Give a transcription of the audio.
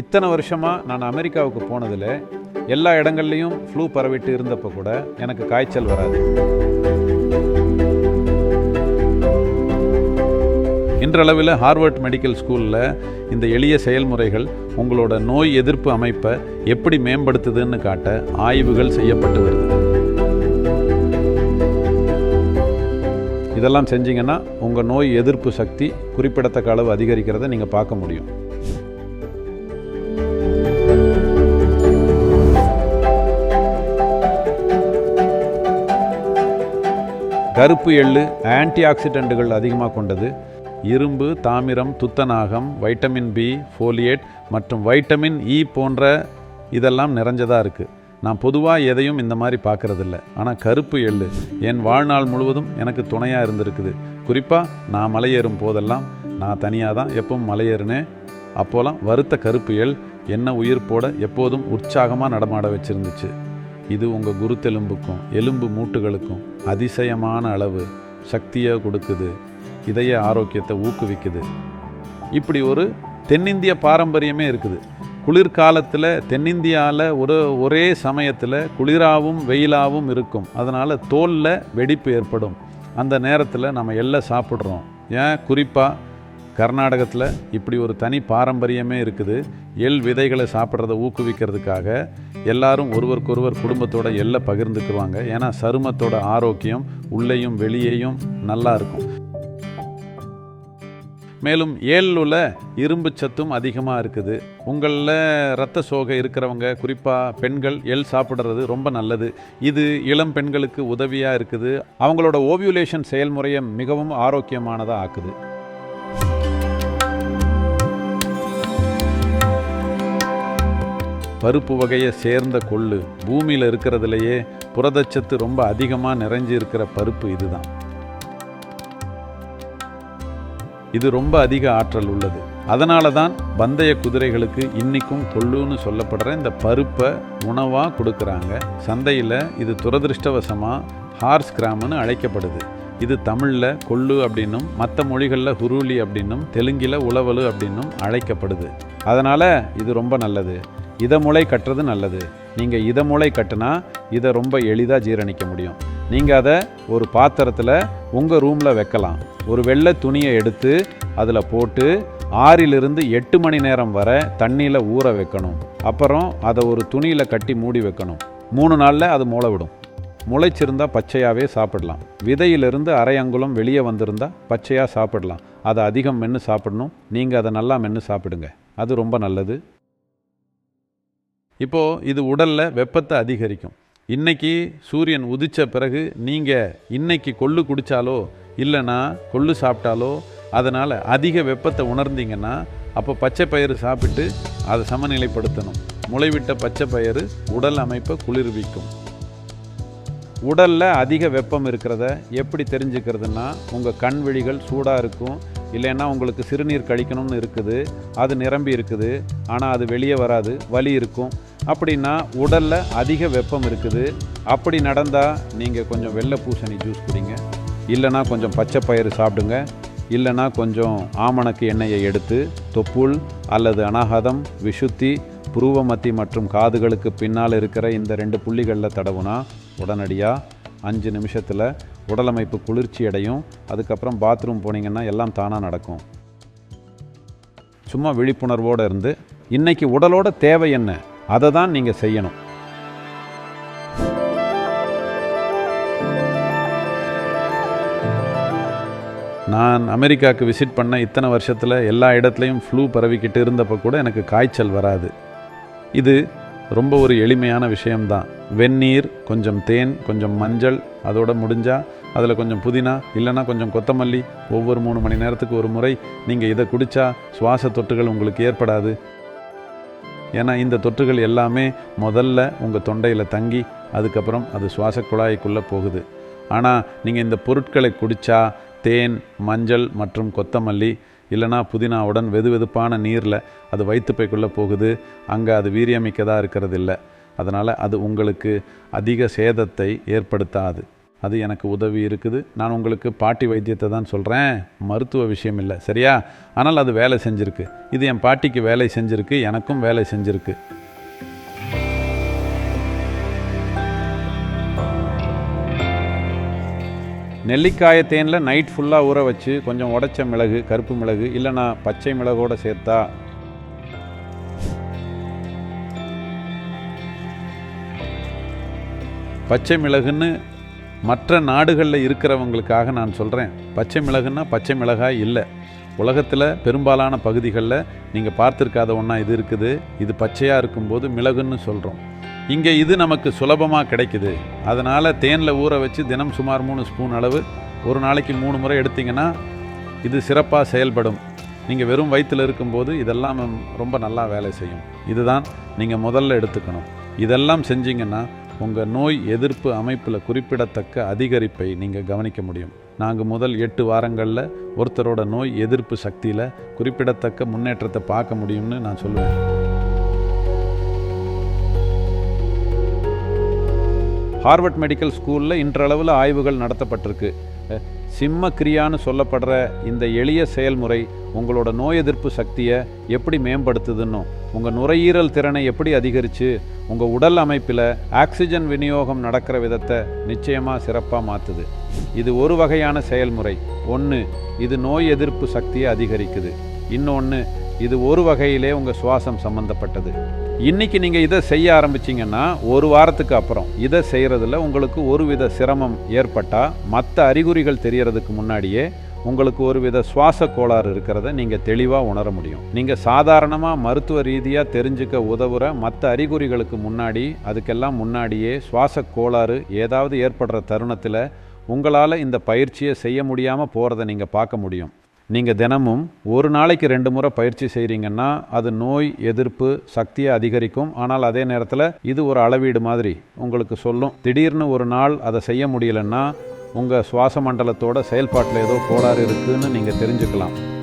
இத்தனை வருஷமாக நான் அமெரிக்காவுக்கு போனதில் எல்லா இடங்கள்லையும் ஃப்ளூ பரவிட்டு இருந்தப்போ கூட எனக்கு காய்ச்சல் வராது. இன்றளவில் ஹார்வர்ட் மெடிக்கல் ஸ்கூலில் இந்த எளிய செயல்முறைகள் உங்களோட நோய் எதிர்ப்பு அமைப்பை எப்படி மேம்படுத்துதுன்னு காட்ட ஆய்வுகள் செய்யப்பட்டு வருது. இதெல்லாம் செஞ்சீங்கன்னா உங்கள் நோய் எதிர்ப்பு சக்தி குறிப்பிடத்தக்க அளவு அதிகரிக்கிறதை நீங்கள் பார்க்க முடியும். கருப்பு எள்ளு ஆன்டி ஆக்சிடென்ட்டுகள் அதிகமாக கொண்டது. இரும்பு தாமிரம் துத்தநாகம் வைட்டமின் பி ஃபோலியேட் மற்றும் வைட்டமின் இ போன்ற இதெல்லாம் நிறைஞ்சதாக இருக்குது நான் பொதுவாக எதையும் இந்த மாதிரி பார்க்கறதில்ல. ஆனால் கருப்பு எள்ளு என் வாழ்நாள் முழுவதும் எனக்கு துணையாக இருந்திருக்குது. குறிப்பாக நான் மலையேறும் போதெல்லாம் நான் தனியாக தான் எப்பவும் மலையேறினேன் அப்போலாம் வறுத்த கருப்பு எள் என்ன உயிர்ப்போட எப்போதும் உற்சாகமாக நடமாட வச்சுருந்துச்சு. இது உங்கள் குருத்தெலும்புக்கும் எலும்பு மூட்டுகளுக்கும் அதிசயமான அளவு சக்தியை கொடுக்குது. இதய ஆரோக்கியத்தை ஊக்குவிக்குது. இப்படி ஒரு தென்னிந்திய பாரம்பரியமே இருக்குது. குளிர்காலத்தில் தென்னிந்தியாவில் ஒரு ஒரே சமயத்தில் குளிராகவும் வெயிலாகவும் இருக்கும். அதனால் தோலில் வெடிப்பு ஏற்படும். அந்த நேரத்தில் நம்ம எல்லாம் சாப்பிட்றோம். ஏன்? குறிப்பாக கர்நாடகத்தில் இப்படி ஒரு தனி பாரம்பரியமே இருக்குது. எள் விதைகளை சாப்பிட்றத ஊக்குவிக்கிறதுக்காக எல்லாரும் ஒருவருக்கொருவர் குடும்பத்தோட எள்ளை பகிர்ந்துக்குவாங்க. ஏன்னா சருமத்தோட ஆரோக்கியம் உள்ளேயும் வெளியேயும் நல்லா இருக்கும். மேலும் ஏழில் இரும்பு சத்தும் அதிகமாக இருக்குது. உங்களில் இரத்த சோகை இருக்கிறவங்க குறிப்பாக பெண்கள் எள் சாப்பிட்றது ரொம்ப நல்லது. இது இளம் பெண்களுக்கு உதவியாக இருக்குது. அவங்களோட ஓவியுலேஷன் செயல்முறையை மிகவும் ஆரோக்கியமானதாக ஆக்குது. பருப்பு வகையை சேர்ந்த கொள்ளு பூமியில் இருக்கிறதுலையே புரதச்சத்து ரொம்ப அதிகமாக நிறைஞ்சு இருக்கிற பருப்பு இதுதான். இது ரொம்ப அதிக ஆற்றல் உள்ளது. அதனால தான் பந்தய குதிரைகளுக்கு இன்றைக்கும் கொள்ளுன்னு சொல்லப்படுற இந்த பருப்பை உணவாக கொடுக்குறாங்க. சந்தையில் இது துரதிருஷ்டவசமாக ஹார்ஸ் கிராம்னு அழைக்கப்படுது. இது தமிழில் கொள்ளு அப்படின்னும் மற்ற மொழிகளில் ஹுருளி அப்படின்னும் தெலுங்கில் உளவலு அப்படின்னும் அழைக்கப்படுது. அதனால் இது ரொம்ப நல்லது. இதை மூளை கட்டுறது நல்லது. நீங்கள் இதை மூளை கட்டுனா இதை ரொம்ப எளிதாக ஜீரணிக்க முடியும். நீங்கள் அதை ஒரு பாத்திரத்தில் உங்கள் ரூமில் வைக்கலாம். ஒரு வெள்ளை துணியை எடுத்து அதில் போட்டு ஆறிலிருந்து எட்டு மணி நேரம் வர தண்ணியில் ஊற வைக்கணும். அப்புறம் அதை ஒரு துணியில் கட்டி மூடி வைக்கணும். மூணு நாளில் அது முளை விடும். முளைச்சிருந்தால் பச்சையாகவே சாப்பிடலாம். விதையிலிருந்து அரை அங்குலம் வெளியே வந்திருந்தால் பச்சையாக சாப்பிடலாம். அதை அதிகம் மென்று சாப்பிடணும். நீங்கள் அதை நல்லா மென்று சாப்பிடுங்க. அது ரொம்ப நல்லது. இப்போது இது உடலில் வெப்பத்தை அதிகரிக்கும். இன்றைக்கி சூரியன் உதித்த பிறகு நீங்கள் இன்னைக்கு கொள்ளு குடித்தாலோ இல்லைன்னா கொள்ளு சாப்பிட்டாலோ அதனால் அதிக வெப்பத்தை உணர்ந்தீங்கன்னா அப்போ பச்சை பயிறு சாப்பிட்டு அதை சமநிலைப்படுத்தணும். முளைவிட்ட பச்சை பயிறு உடல் அமைப்பை குளிர்விக்கும். உடலில் அதிக வெப்பம் இருக்கிறத எப்படி தெரிஞ்சுக்கிறதுனா உங்கள் கண் விழிகள் சூடாக இருக்கும். இல்லைன்னா உங்களுக்கு சிறுநீர் கழிக்கணும்னு இருக்குது அது நிரம்பி இருக்குது ஆனால் அது வெளியே வராது வலி இருக்கும். அப்படின்னா உடலில் அதிக வெப்பம் இருக்குது. அப்படி நடந்தால் நீங்கள் கொஞ்சம் வெள்ளை பூசணி ஜூஸ் குடிங்க. இல்லைன்னா கொஞ்சம் பச்சை பயிறு சாப்பிடுங்க. இல்லைன்னா கொஞ்சம் ஆமணக்கு எண்ணெயை எடுத்து தொப்புள் அல்லது அனாகதம் விஷுத்தி புருவமத்தி மற்றும் காதுகளுக்கு பின்னால் இருக்கிற இந்த ரெண்டு புள்ளிகளில் தடவுனா உடனடியாக அஞ்சு நிமிஷத்தில் உடலமைப்பு குளிர்ச்சி அடையும். அதுக்கப்புறம் பாத்ரூம் போனீங்கன்னா எல்லாம் தானாக நடக்கும். சும்மா விழிப்புணர்வோடு இருந்து இன்னைக்கு உடலோட தேவை என்ன? அதை தான் நீங்கள் செய்யணும். நான் அமெரிக்காவுக்கு விசிட் பண்ண இத்தனை வருஷத்தில் எல்லா இடத்துலையும் ஃப்ளூ பரவிக்கிட்டு இருந்தப்போ கூட எனக்கு காய்ச்சல் வராது. இது ரொம்ப ஒரு எளிமையான விஷயம்தான். வெந்நீர் கொஞ்சம் தேன் கொஞ்சம் மஞ்சள் அதோட முடிஞ்சால் அதில் கொஞ்சம் புதினா இல்லைன்னா கொஞ்சம் கொத்தமல்லி. ஒவ்வொரு மூணு மணி நேரத்துக்கு ஒரு முறை நீங்கள் இதை குடித்தா சுவாச தொற்றுகள் உங்களுக்கு ஏற்படாது. ஏன்னா இந்த தொற்றுகள் எல்லாமே முதல்ல உங்கள் தொண்டையில் தங்கி அதுக்கப்புறம் அது சுவாச குழாய்க்குள்ளே போகுது. ஆனால் நீங்கள் இந்த பொருட்களை குடித்தா தேன் மஞ்சள் மற்றும் கொத்தமல்லி இல்லைனா புதினாவுடன் வெது வெதுப்பான நீரில் அது வயிற்றுப்பைக்குள்ளே போகுது. அங்கே அது வீரியமிக்கதாக இருக்கிறது இல்லை அதனால் அது உங்களுக்கு அதிக சேதத்தை ஏற்படுத்தாது. அது எனக்கு உதவி இருக்குது. நான் உங்களுக்கு பாட்டி வைத்தியத்தை தான் சொல்கிறேன் மருத்துவ விஷயம் இல்லை. சரியா? ஆனால் அது வேலை செஞ்சுருக்கு. இது என் பாட்டிக்கு வேலை செஞ்சுருக்கு. எனக்கும் வேலை செஞ்சுருக்கு. நெல்லிக்காய தேனில் நைட் ஃபுல்லாக ஊற வச்சு கொஞ்சம் உடைச்ச மிளகு கருப்பு மிளகு இல்லைனா பச்சை மிளகோடு சேர்த்தா பச்சை மிளகுன்னு மற்ற நாடுகளில் இருக்கிறவங்களுக்காக நான் சொல்கிறேன் பச்சை மிளகுன்னா பச்சை மிளகாய் இல்லை. உலகத்தில் பெரும்பாலான பகுதிகளில் நீங்கள் பார்த்துருக்காத ஒன்றா இது இருக்குது. இது பச்சையாக இருக்கும்போது மிளகுன்னு சொல்கிறோம் இங்கே இது நமக்கு சுலபமாக கிடைக்குது. அதனால் தேனில் ஊற வச்சு தினம் சுமார் மூணு ஸ்பூன் அளவு ஒரு நாளைக்கு மூணு முறை எடுத்திங்கன்னா இது சிறப்பாக செயல்படும். நீங்கள் வெறும் வயிற்றில் இருக்கும்போது இதெல்லாம் ரொம்ப நல்லா வேலை செய்யும். இதுதான் நீங்கள் முதல்ல எடுத்துக்கணும். இதெல்லாம் செஞ்சிங்கன்னா உங்கள் நோய் எதிர்ப்பு அமைப்பில் குறிப்பிடத்தக்க அதிகரிப்பை நீங்கள் கவனிக்க முடியும். நாங்கள் முதல் எட்டு வாரங்களில் ஒருத்தரோட நோய் எதிர்ப்பு சக்தியில் குறிப்பிடத்தக்க முன்னேற்றத்தை பார்க்க முடியும்னு நான் சொல்லுவேன். ஹார்வர்ட் மெடிக்கல் ஸ்கூலில் இன்றளவில் ஆய்வுகள் நடத்தப்பட்டிருக்கு. சிம்ம கிரியான்னு சொல்லப்படுற இந்த எளிய செயல்முறை உங்களோட நோய் எதிர்ப்பு சக்தியை எப்படி மேம்படுத்துதுன்னும் உங்கள் நுரையீரல் திறனை எப்படி அதிகரித்து உங்கள் உடல் அமைப்பில் ஆக்சிஜன் விநியோகம் நடக்கிற விதத்தை நிச்சயமாக சிறப்பாக மாற்றுது இது ஒரு வகையான செயல்முறை. ஒன்று இது நோய் எதிர்ப்பு சக்தியை அதிகரிக்குது. இன்னொன்று இது ஒரு வகையிலே உங்கள் சுவாசம் சம்மந்தப்பட்டது இன்றைக்கி நீங்கள் இதை செய்ய ஆரம்பிச்சிங்கன்னா ஒரு வாரத்துக்கு அப்புறம் இதை செய்கிறதுல உங்களுக்கு ஒருவித சிரமம் ஏற்பட்டால் மற்ற அறிகுறிகள் தெரியறதுக்கு முன்னாடியே உங்களுக்கு ஒருவித சுவாச கோளாறு இருக்கிறத நீங்கள் தெளிவாக உணர முடியும். நீங்கள் சாதாரணமாக மருத்துவ ரீதியாக தெரிஞ்சுக்க உதவுற மற்ற அறிகுறிகளுக்கு முன்னாடி அதுக்கெல்லாம் முன்னாடியே சுவாச கோளாறு ஏதாவது ஏற்படுற தருணத்தில் உங்களால் இந்த பயிற்சியை செய்ய முடியாமல் போகிறத நீங்கள் பார்க்க முடியும். நீங்கள் தினமும் ஒரு நாளைக்கு ரெண்டு முறை பயிற்சி செய்கிறீங்கன்னா அது நோய் எதிர்ப்பு சக்தியை அதிகரிக்கும். ஆனால் அதே நேரத்தில் இது ஒரு அளவீடு மாதிரி. உங்களுக்கு சொல்லும். திடீர்னு ஒரு நாள் அதை செய்ய முடியலன்னா உங்கள் சுவாச மண்டலத்தோட செயல்பாட்டில் ஏதோ கோளாறு இருக்குன்னு நீங்கள் தெரிஞ்சுக்கலாம்.